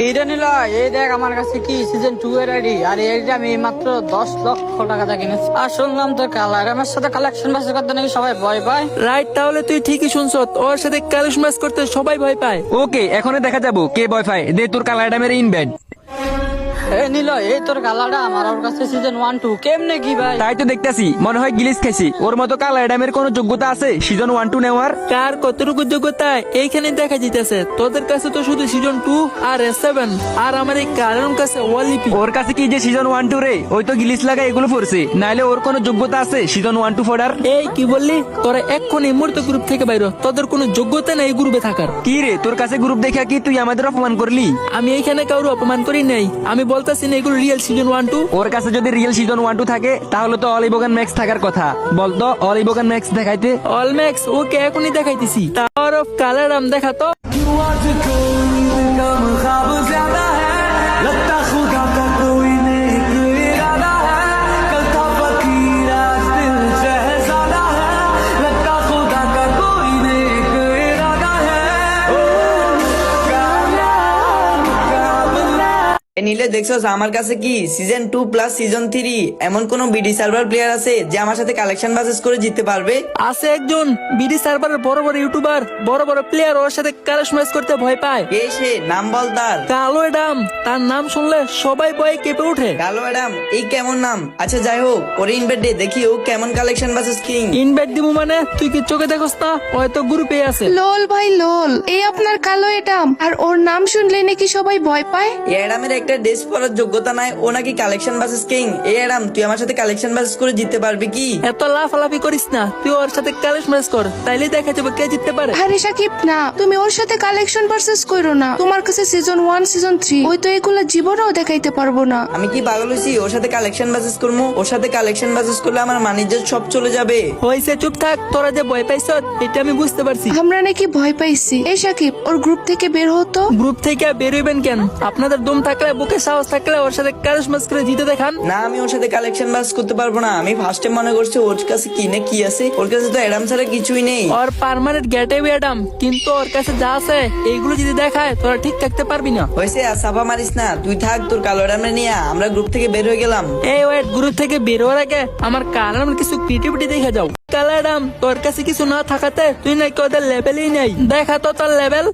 নিল এই দেখ আমার কাছে কি সিজন টু এর আইডি আর এইটা আমি মাত্র দশ লক্ষ টাকা দিয়ে কিনেছি। আর শুনলাম তোর কালার আমার সাথে কালেকশন বাসে করতে নাকি সবাই ভয় পায়? রাইট তাহলে তুই ঠিকই শুনছ ওর সাথে ম্যাচ করতে সবাই ভয় পায়। ওকে এখনই দেখা যাব কে বয় পায়? দে তোর কালার মেরে ইনভেট এই নিল এই তোর কালারটা আমার ওর কাছে সিজন ওয়ান টু কেমনে কি ভাই? তাই তো দেখতাছি মনে হয় গিলিস খাইছি ওর মতো কালার ড্যামের কোনো যোগ্যতা আছে সিজন ওয়ান টু নেওয়ার? কার কতটুকু যোগ্যতা এইখানে দেখা যেতেছে তোদের কাছে তো শুধু সিজন টু আর সেভেন আর আমার এই কারণ কাছে ওয়ালিপি ওর কাছে কি যে সিজন ওয়ান টু রে ওই তো গিলিস লাগা এগুলো পড়ছে। নাইলে ওর কোনো যোগ্যতা আছে সিজন ওয়ান টু ফোর্ডার এই কি বললি? তোরা এক্ষুনি এই মুহূর্তে গ্রুপ থেকে বাইর তোদের কোনো যোগ্যতা নেই গ্রুপে থাকার। কি রে তোর কাছে গ্রুপ দেখা কি তুই আমাদের অপমান করলি? আমি এইখানে কারও অপমান করি নাই। আমি বলতেছি না এগুলো রিয়েল সিজন ওয়ান টু ওর কাছে যদি রিয়েল সিজন ওয়ান টু থাকে তাহলে তো অলিবোগান ম্যাক্স থাকার কথা। বলতো অলিবোগান ম্যাক্স দেখাইতে? অল ম্যাক্স ওকে এখনই দেখাইতেছি। তার অফ কালার আম দেখা নিলে দেখছস আমার কাছে কি season two plus season three এমন কোন বিডি সার্ভার প্লেয়ার আছে যে আমার সাথে কালেকশন বাসেস করে জিততে পারবে? আছে একজন বিডি সার্ভারের বড় বড় ইউটিউবার বড় বড় প্লেয়ার ওর সাথে ক্যালিশ ম্যাচ করতে ভয় পায়। কে সে? নাম বল তার। কালো এডাম তার নাম শুনলে সবাই ভয়ে কেঁপে ওঠে। কালো ম্যাডাম এই কেমন নাম? আচ্ছা যাই হোক ওরে ইনভাইট দে দেখি ও কেমন কালেকশন বাসেস কিং ইনভাইট দিবো মানে? তুই কি চোখে দেখোস না? হয়তো গ্রুপে আছে। লোল ভাই লোল এই আপনার কালো এটাম আর ওর নাম শুনলে নাকি সবাই ভয় পায়? এ অ্যাডামের একটা ড্রেস পরার যোগ্যতা নাই ও নাকি কালেকশন বাসেস কিং এ অ্যাডাম তুই আমার সাথে কালেকশন বাসেস করে জিততে পারবি কি? এত লাফালাফি করিস না তুই ওর সাথে ক্যালিশ ম্যাচ কর তাইলে দেখা যাবে কে জিততে পারে। আরে সাকিব না তুমি ওর সাথে কালেকশন করো না তোমার কাছে সিজন ওয়ান সিজন থ্রি ওই তো এগুলো জীবনেও দেখাইতে পারব না। আমি কি পাগল হয়েছি ওর সাথে কালেকশন বাসেস করব ওর সাথে কালেকশন বাসেস করলে আমার মানিজ্য সব চলে যাবে। হয়েছে চুপ থাক তোরা যে ভয় পাইছ এটা আমি বুঝতে পারছি। আমরা নাকি ভয় পাইছি। এই সাকিব ওর গ্রুপ থেকে বের হতো গ্রুপ থেকে বেরোবেন কেন? আপনাদের দম থাকলে বুকে সাহস থাকলে ওর সাথে ম্যাচ করে জিতে দেখান। না আমি ওর সাথে কালেকশন বাস করতে পারব না। আমি ফার্স্টে মনে করছি ওর কাছে কি না কি আছে। ওর কাছে তো অ্যাডাম ছাড়া কিছুই নেই। ওর পার্মানেন্ট গেটে ম্যাডাম কিন্তু ওর কাছে যা আছে এইগুলো যদি দেখায় তোরা ঠিক থাকতে পারবি না। হয়েছে আর সাফা মারিস না। তুই থাক তোর কালো অ্যাডামে নিয়ে আমরা গ্রুপ থেকে বের হয়ে গেলাম। এই ওয়েট গ্রুপ থেকে বের হওয়ার আগে আমার কালার কিছু ক্রিয়েটিভিটি দেখে যাও। কালারাম তোর কাছে কিছু না থাকাতে তুই নাকি ওদের লেভেলই নেই। দেখা তো তোর লেভেল